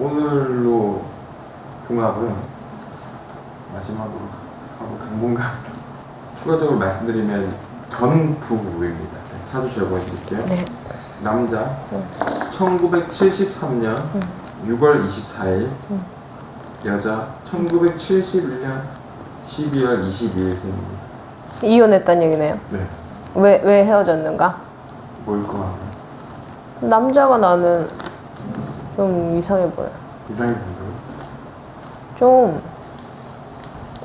오늘로 궁합은 마지막으로 하고 당분간 추가적으로 말씀드리면 전 부부입니다. 사주 제보해드릴게요. 네. 남자 1973년 6월 24일 음. 여자 1971년 12월 22일 생입니다. 이혼했단 얘기네요. 네. 왜, 왜 헤어졌는가? 뭘 거하면 남자가 나는 좀 이상해 보여. 이상이 된다고? 좀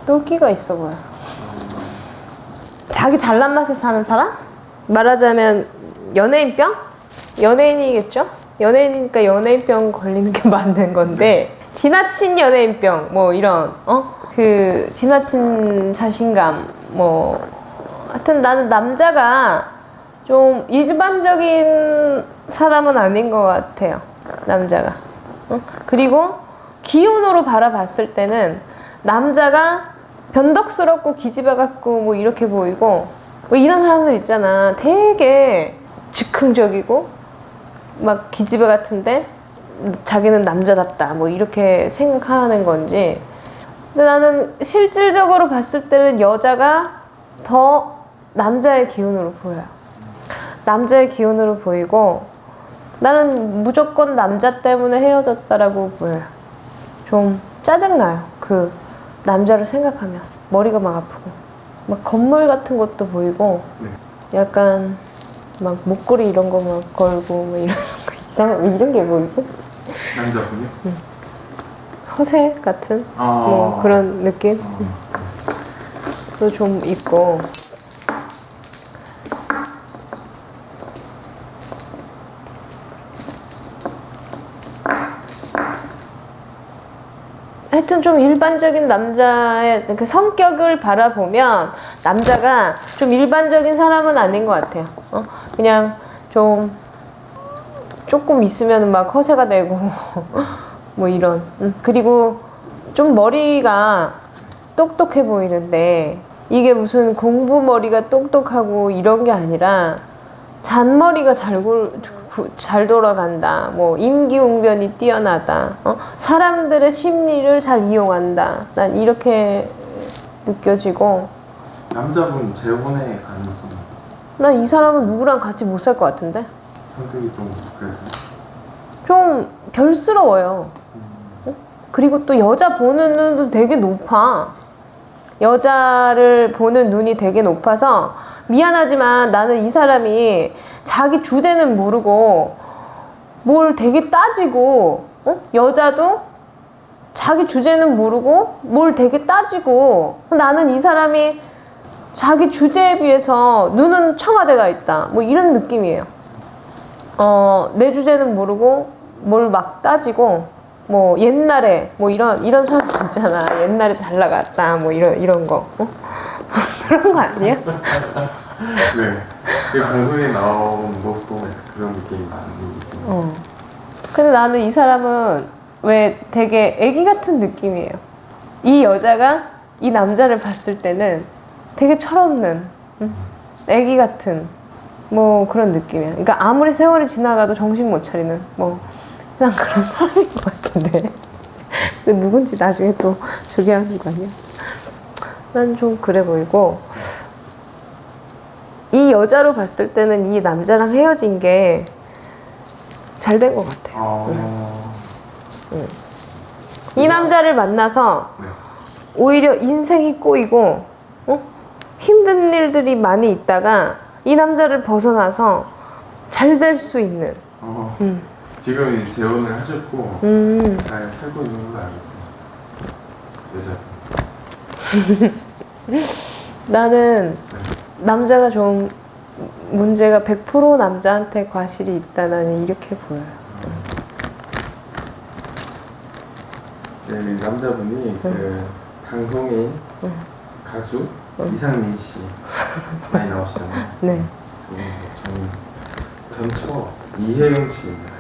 똘끼가 있어 보여. 자기 잘난 맛에 사는 사람? 말하자면 연예인병? 연예인이겠죠? 연예인이니까 연예인병 걸리는 게 맞는 건데 지나친 연예인병 뭐 이런 어? 그 지나친 자신감 뭐 하여튼 나는 남자가 좀 일반적인 사람은 아닌 것 같아요 남자가. 어? 그리고 기혼으로 바라봤을 때는 남자가 변덕스럽고 기집애 같고 뭐 이렇게 보이고 뭐 이런 사람들 있잖아. 되게 즉흥적이고 막 기집애 같은데 자기는 남자답다 뭐 이렇게 생각하는 건지. 근데 나는 실질적으로 봤을 때는 여자가 더 남자의 기운으로 보여요. 남자의 기운으로 보이고 나는 무조건 남자 때문에 헤어졌다라고 보여요 좀 짜증나요 그 남자를 생각하면 머리가 막 아프고 막 건물 같은 것도 보이고 네. 약간 막 목걸이 이런 거 막 걸고 뭐 이런 거 이상한 이런 게 뭐지? 남자분이요? 허세 같은 아. 뭐 그런 느낌 어. 도좀 있고 하여튼 좀 일반적인 남자의 그 성격을 바라보면 남자가 좀 일반적인 사람은 아닌 것 같아요. 어? 그냥 좀 조금 있으면 막 허세가 되고 뭐 이런. 음, 그리고 좀 머리가 똑똑해 보이는데 이게 무슨 공부 머리가 똑똑하고 이런 게 아니라 잔머리가 잘, 골, 구- 잘 돌아간다. 뭐 임기응변이 뛰어나다. 어? 사람들의 심리를 잘 이용한다. 난 이렇게 느껴지고 남자분 재혼의 가능성 난 이 사람은 누구랑 같이 못 살 것 같은데 성격이 좀 그래서 좀 결스러워요. 어? 그리고 또 여자 보는 눈도 되게 높아. 여자를 보는 눈이 되게 높아서 미안하지만 나는 이 사람이 자기 주제는 모르고 뭘 되게 따지고 어? 여자도 자기 주제는 모르고 뭘 되게 따지고 나는 이 사람이 자기 주제에 비해서 눈은 청와대가 있다 뭐 이런 느낌이에요. 어, 내 주제는 모르고 뭘 막 따지고 뭐 옛날에 뭐 이런 이런 사람 있잖아. 옛날에 잘 나갔다 뭐 이런 이런 거. 어? 그런 거 아니야? 네. 그 방송에 나온 모습 보면 그런 느낌이 많이 있습니다. 어. 근데 나는 이 사람은 왜 되게 애기 같은 느낌이에요. 이 여자가 이 남자를 봤을 때는 되게 철없는 응? 애기 같은 뭐 그런 느낌이야. 그러니까 아무리 세월이 지나가도 정신 못 차리는 뭐 그냥 그런 사람인 것 같은데. 근데 누군지 나중에 또 소개하는 거 아니야? 난 좀 그래 보이고 이 여자로 봤을 때는 이 남자랑 헤어진 게 잘 된 것 같아. 아, 이 남자를 만나서 네. 오히려 인생이 꼬이고 어? 힘든 일들이 많이 있다가 이 남자를 벗어나서 잘 될 수 있는 어, 음. 지금 이제 재혼을 하셨고 음, 잘 살고 있는 걸로 알고 있어요. 여자. 나는 네. 남자가 좀 문제가 100% 남자한테 과실이 있다 나는 이렇게 보여요. 네, 이 남자분이 그 방송인 가수 이상민 씨 많이 나오시잖아요. 네. 저는 전처 이혜영 씨입니다.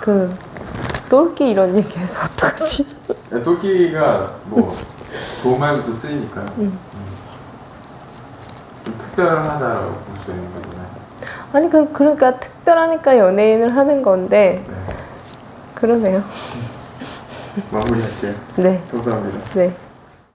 그 똘끼 이런 얘기해서 어떡하지? 네, 똘끼가 뭐 좋은 말도 쓰이니까 음. 좀 특별하다라고 볼 수 있는 거잖아요. 아니 그 그러니까 특별하니까 연예인을 하는 건데 네. 그러네요. 마무리할게요. 네. 감사합니다. 네.